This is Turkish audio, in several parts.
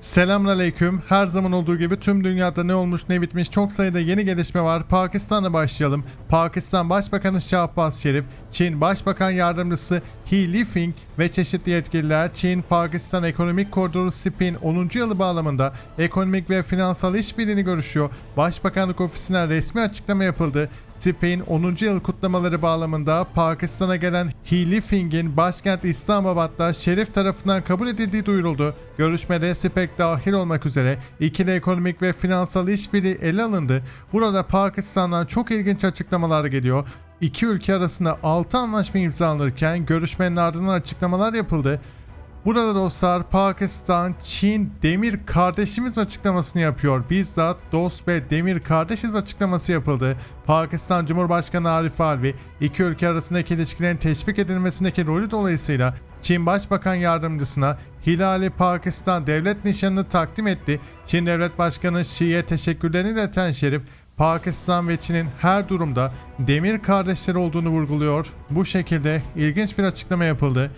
Selamünaleyküm. Her zaman olduğu gibi tüm dünyada ne olmuş ne bitmiş çok sayıda yeni gelişme var. Pakistan'la başlayalım. Pakistan Başbakanı Şahbaz Şerif, Çin Başbakan Yardımcısı He Lifeng ve çeşitli yetkililer Çin-Pakistan Ekonomik Koridoru SPIN 10. yılı bağlamında ekonomik ve finansal işbirliğini görüşüyor. Başbakanlık ofisinden resmi açıklama yapıldı. SPIN 10. yıl kutlamaları bağlamında Pakistan'a gelen He Lifeng'in başkent İslamabad'da Şerif tarafından kabul edildiği duyuruldu. Görüşmede SPEC dahil olmak üzere ikili ekonomik ve finansal işbirliği ele alındı. Burada Pakistan'dan çok ilginç açıklamalar geliyor. İki ülke arasında 6 anlaşma imzalanırken görüşmenin ardından açıklamalar yapıldı. Burada dostlar Pakistan, Çin, Demir kardeşimiz açıklamasını yapıyor. Bizzat dost ve Demir kardeşiz açıklaması yapıldı. Pakistan Cumhurbaşkanı Arif Alvi, iki ülke arasındaki ilişkilerin teşvik edilmesindeki rolü dolayısıyla Çin Başbakan Yardımcısına Hilali Pakistan devlet nişanını takdim etti. Çin Devlet Başkanı Şii'ye teşekkürlerini ileten Şerif, Pakistan ve Çin'in her durumda demir kardeşleri olduğunu vurguluyor. Bu şekilde ilginç bir açıklama yapıldı.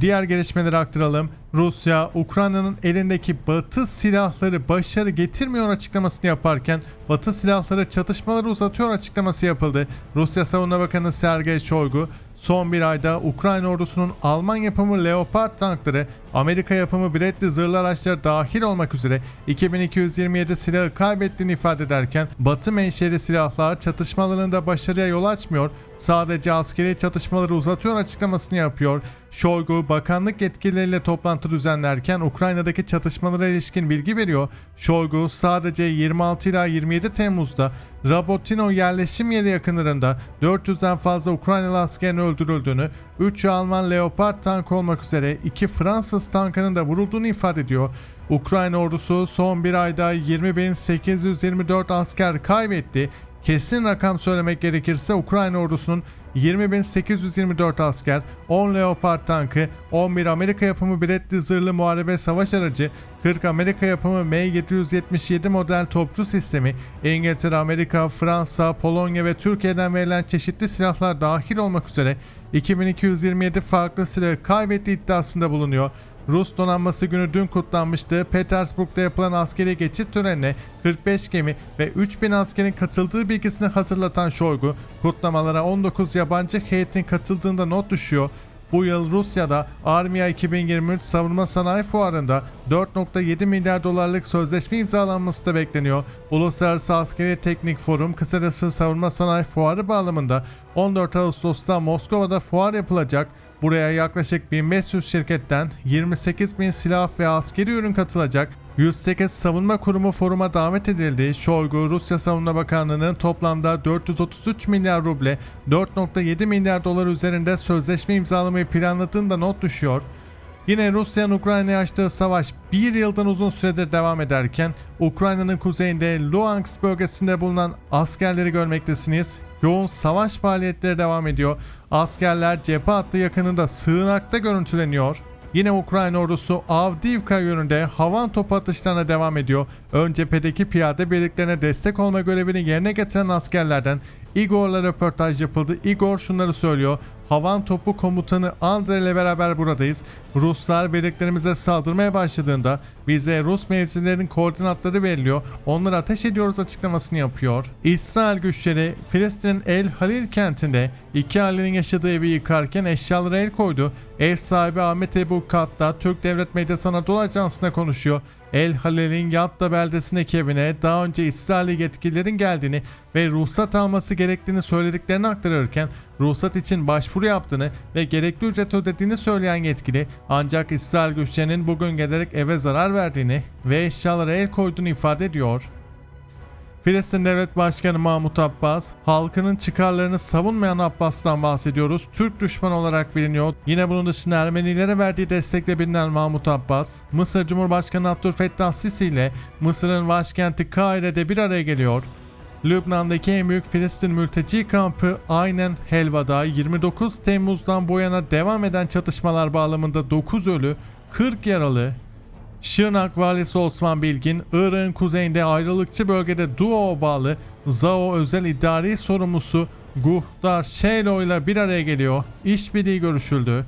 Diğer gelişmeleri aktaralım. Rusya, Ukrayna'nın elindeki Batı silahları başarı getirmiyor açıklamasını yaparken Batı silahları çatışmaları uzatıyor açıklaması yapıldı. Rusya Savunma Bakanı Sergey Shoigu, son bir ayda Ukrayna ordusunun Alman yapımı Leopard tankları, Amerika yapımı Bradley zırhlı araçları dahil olmak üzere 2227 silahı kaybettiğini ifade ederken Batı menşeli silahlar çatışmalarında başarıya yol açmıyor, sadece askeri çatışmaları uzatıyor açıklamasını yapıyor. Shoigu bakanlık yetkilileriyle toplantı düzenlerken Ukrayna'daki çatışmalara ilişkin bilgi veriyor. Shoigu sadece 26 ila 27 Temmuz'da Rabotino yerleşim yeri yakınlarında 400'den fazla Ukraynalı askerin öldürüldüğünü, 3 Alman Leopard tank olmak üzere 2 Fransız tankının da vurulduğunu ifade ediyor. Ukrayna ordusu son bir ayda 20.824 asker kaybetti. Kesin rakam söylemek gerekirse Ukrayna ordusunun 20.824 asker, 10 Leopard tankı, 11 Amerika yapımı Bradley zırhlı muharebe savaş aracı, 40 Amerika yapımı M777 model topçu sistemi, İngiltere, Amerika, Fransa, Polonya ve Türkiye'den verilen çeşitli silahlar dahil olmak üzere 2227 farklı silahı kaybettiği iddiasında bulunuyor. Rus donanması günü dün kutlanmıştı. Petersburg'da yapılan askeri geçit törenine 45 gemi ve 3000 askerin katıldığı bilgisini hatırlatan Shoigu, kutlamalara 19 yabancı heyetin katıldığında not düşüyor. Bu yıl Rusya'da Armia 2023 savunma sanayi fuarında 4.7 milyar dolarlık sözleşme imzalanması da bekleniyor. Uluslararası Askeri Teknik Forum kısacası savunma sanayi fuarı bağlamında 14 Ağustos'ta Moskova'da fuar yapılacak. Buraya yaklaşık 1500 şirketten 28 bin silah ve askeri ürün katılacak. 108 savunma kurumu foruma davet edildi. Shoigu, Rusya Savunma Bakanlığı'nın toplamda 433 milyar ruble, 4.7 milyar dolar üzerinde sözleşme imzalamayı planladığını da not düşüyor. Yine Rusya'nın Ukrayna'ya açtığı savaş bir yıldan uzun süredir devam ederken Ukrayna'nın kuzeyinde Luhansk bölgesinde bulunan askerleri görmektesiniz. Yoğun savaş faaliyetleri devam ediyor. Askerler cephe hattı yakınında sığınakta görüntüleniyor. Yine Ukrayna ordusu Avdiivka yönünde havan top atışlarına devam ediyor. Ön cephedeki piyade birliklerine destek olma görevini yerine getiren askerlerden Igor'la röportaj yapıldı. Igor şunları söylüyor. Havan topu komutanı Andre ile beraber buradayız. Ruslar birliklerimize saldırmaya başladığında bize Rus mevzilerinin koordinatları veriliyor. Onları ateş ediyoruz açıklamasını yapıyor. İsrail güçleri Filistin'in El Halil kentinde iki ailenin yaşadığı evi yıkarken eşyalara el koydu. Ev sahibi Ahmet Ebu Katta Türk Devlet Medyası Anadolu Ajansı'na konuşuyor. El Halil'in Yatta beldesindeki evine daha önce İsrail yetkililerin geldiğini ve ruhsat alması gerektiğini söylediklerini aktarırken ruhsat için başvuru yaptığını ve gerekli ücret ödediğini söyleyen yetkili ancak İsrail güçlerinin bugün gelerek eve zarar verdiğini ve eşyalara el koyduğunu ifade ediyor. Filistin Devlet Başkanı Mahmut Abbas, halkının çıkarlarını savunmayan Abbas'tan bahsediyoruz. Türk düşman olarak biliniyor. Yine bunun dışında Ermenilere verdiği destekle bilinen Mahmut Abbas, Mısır Cumhurbaşkanı Abdülfettah Sisi ile Mısır'ın başkenti Kahire'de bir araya geliyor. Lübnan'daki en büyük Filistin mülteci kampı aynen Helva'da 29 Temmuz'dan bu yana devam eden çatışmalar bağlamında 9 ölü, 40 yaralı, Şırnak valisi Osman Bilgin, Irak'ın kuzeyinde ayrılıkçı bölgede Duo'ya bağlı Zao özel idari sorumlusu Guhdar Şelo ile bir araya geliyor. İşbirliği görüşüldü.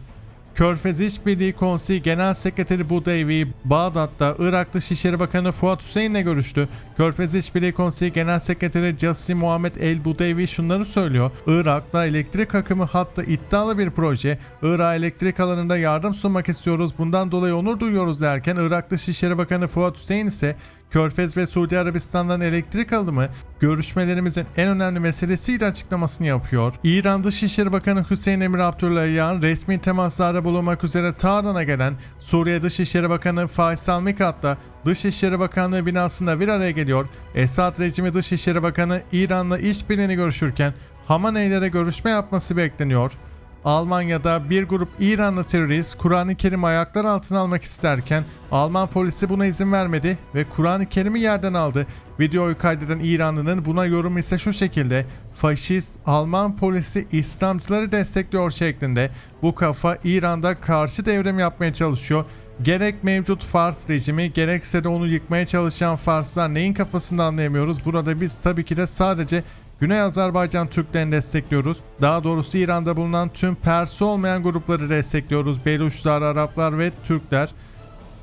Körfez İşbirliği Konseyi Genel Sekreteri Budavi, Bağdat'ta Irak Dışişleri Bakanı Fuat Hüseyin'le görüştü. Körfez İşbirliği Konseyi Genel Sekreteri Casim Muhammed El Budavi şunları söylüyor. Irak'ta elektrik akımı hattı iddialı bir proje. Irak'a elektrik alanında yardım sunmak istiyoruz. Bundan dolayı onur duyuyoruz derken Irak Dışişleri Bakanı Fuat Hüseyin ise Körfez ve Suudi Arabistan'dan elektrik alımı görüşmelerimizin en önemli meselesiydi açıklamasını yapıyor. İran Dışişleri Bakanı Hüseyin Emir Abdullahian resmi temaslarda bulunmak üzere Tahran'a gelen Suriye Dışişleri Bakanı Faysal Mikat da Dışişleri Bakanlığı binasında bir araya geliyor. Esad rejimi Dışişleri Bakanı İran'la işbirliğini görüşürken Hamaney'lere görüşme yapması bekleniyor. Almanya'da bir grup İranlı terörist Kur'an-ı Kerim ayaklar altına almak isterken Alman polisi buna izin vermedi ve Kur'an-ı Kerim'i yerden aldı. Videoyu kaydeden İranlının buna yorumu ise şu şekilde faşist Alman polisi İslamcıları destekliyor şeklinde bu kafa İran'da karşı devrim yapmaya çalışıyor. Gerek mevcut Fars rejimi gerekse de onu yıkmaya çalışan Farslar neyin kafasını anlayamıyoruz. Burada biz tabii ki de sadece Güney Azerbaycan Türklerini destekliyoruz. Daha doğrusu İran'da bulunan tüm Persi olmayan grupları destekliyoruz. Beluşlar, Araplar ve Türkler.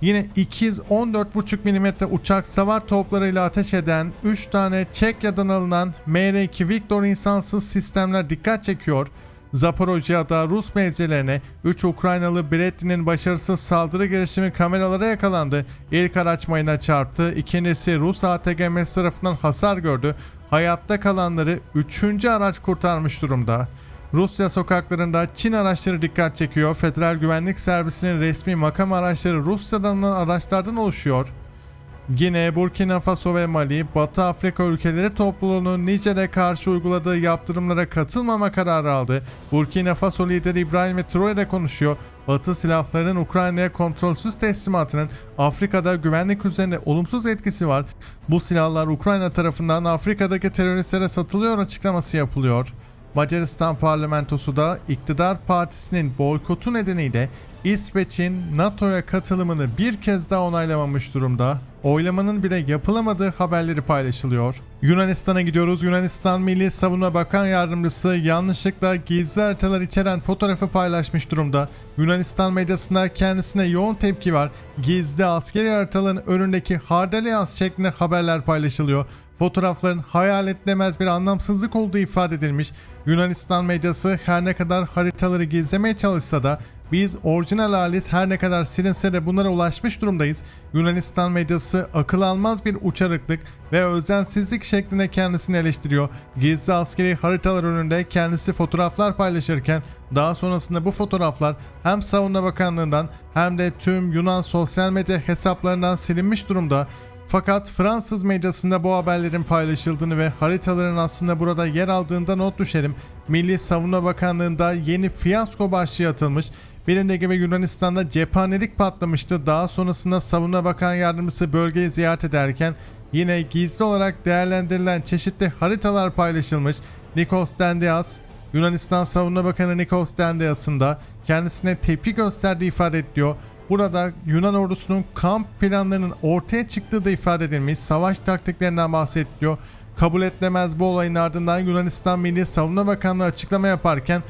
Yine 214,5 mm uçak savar toplarıyla ateş eden 3 tane Çekya'dan alınan MR2 Victor insansız sistemler dikkat çekiyor. Zaporojya'da Rus mevzilerine 3 Ukraynalı Bretli'nin başarısız saldırı girişimi kameralara yakalandı. İlk araç mayına çarptı. İkincisi Rus ATGM'si tarafından hasar gördü. Hayatta kalanları 3. araç kurtarmış durumda. Rusya sokaklarında Çin araçları dikkat çekiyor. Federal Güvenlik Servisi'nin resmi makam araçları Rusya'dan alınan araçlardan oluşuyor. Gine, Burkina Faso ve Mali, Batı Afrika ülkeleri topluluğunun Nijer'e karşı uyguladığı yaptırımlara katılmama kararı aldı. Burkina Faso lideri İbrahim Traore konuşuyor. Batı silahlarının Ukrayna'ya kontrolsüz teslimatının Afrika'da güvenlik üzerinde olumsuz etkisi var. Bu silahlar Ukrayna tarafından Afrika'daki teröristlere satılıyor açıklaması yapılıyor. Macaristan parlamentosu da iktidar partisinin boykotu nedeniyle İsveç'in NATO'ya katılımını bir kez daha onaylamamış durumda. Oylamanın bile yapılamadığı haberleri paylaşılıyor. Yunanistan'a gidiyoruz. Yunanistan Milli Savunma Bakan Yardımcısı yanlışlıkla gizli haritalar içeren fotoğrafı paylaşmış durumda. Yunanistan medyasında kendisine yoğun tepki var. Gizli askeri haritaların önündeki Hardalias şeklinde haberler paylaşılıyor. Fotoğrafların hayal edilemez bir anlamsızlık olduğu ifade edilmiş. Yunanistan medyası her ne kadar haritaları gizlemeye çalışsa da biz orijinal haliz her ne kadar silinse de bunlara ulaşmış durumdayız. Yunanistan medyası akıl almaz bir uçarıklık ve özensizlik şeklinde kendisini eleştiriyor. Gizli askeri haritalar önünde kendisi fotoğraflar paylaşırken daha sonrasında bu fotoğraflar hem Savunma Bakanlığı'ndan hem de tüm Yunan sosyal medya hesaplarından silinmiş durumda. Fakat Fransız medyasında bu haberlerin paylaşıldığını ve haritaların aslında burada yer aldığında not düşelim. Milli Savunma Bakanlığı'nda yeni fiyasko başlığı atılmış. Birinde gibi Yunanistan'da cephanelik patlamıştı. Daha sonrasında Savunma Bakan Yardımcısı bölgeyi ziyaret ederken yine gizli olarak değerlendirilen çeşitli haritalar paylaşılmış. Nikos Dendias, Yunanistan Savunma Bakanı Nikos Dendias'ın da kendisine tepki gösterdiği ifade ediliyor. Burada Yunan ordusunun kamp planlarının ortaya çıktığı da ifade edilmiş. Savaş taktiklerinden bahsediliyor. Kabul edilemez bu olayın ardından Yunanistan Milli Savunma Bakanlığı açıklama yaparken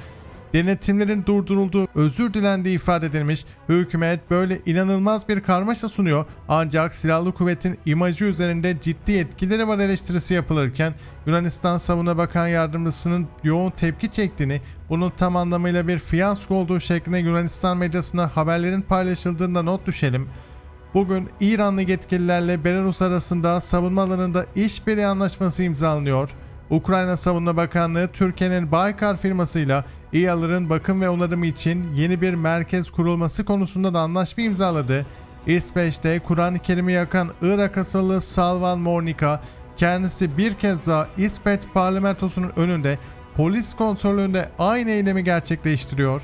denetimlerin durdurulduğu, özür dilendiği ifade edilmiş. Hükümet böyle inanılmaz bir karmaşa sunuyor. Ancak silahlı kuvvetin imajı üzerinde ciddi etkileri var eleştirisi yapılırken Yunanistan Savunma Bakan Yardımcısının yoğun tepki çektiğini, bunun tam anlamıyla bir fiyasko olduğu şeklinde Yunanistan medyasında haberlerin paylaşıldığında not düşelim. Bugün İranlı yetkililerle Belarus arasında savunma alanında işbirliği anlaşması imzalanıyor. Ukrayna Savunma Bakanlığı Türkiye'nin Baykar firmasıyla İHA'ların bakım ve onarımı için yeni bir merkez kurulması konusunda da anlaşma imzaladı. İsveç'te Kur'an-ı Kerim'i yakan Irak asıllı Salvan Mornika kendisi bir kez daha İsveç parlamentosunun önünde polis kontrolünde aynı eylemi gerçekleştiriyor.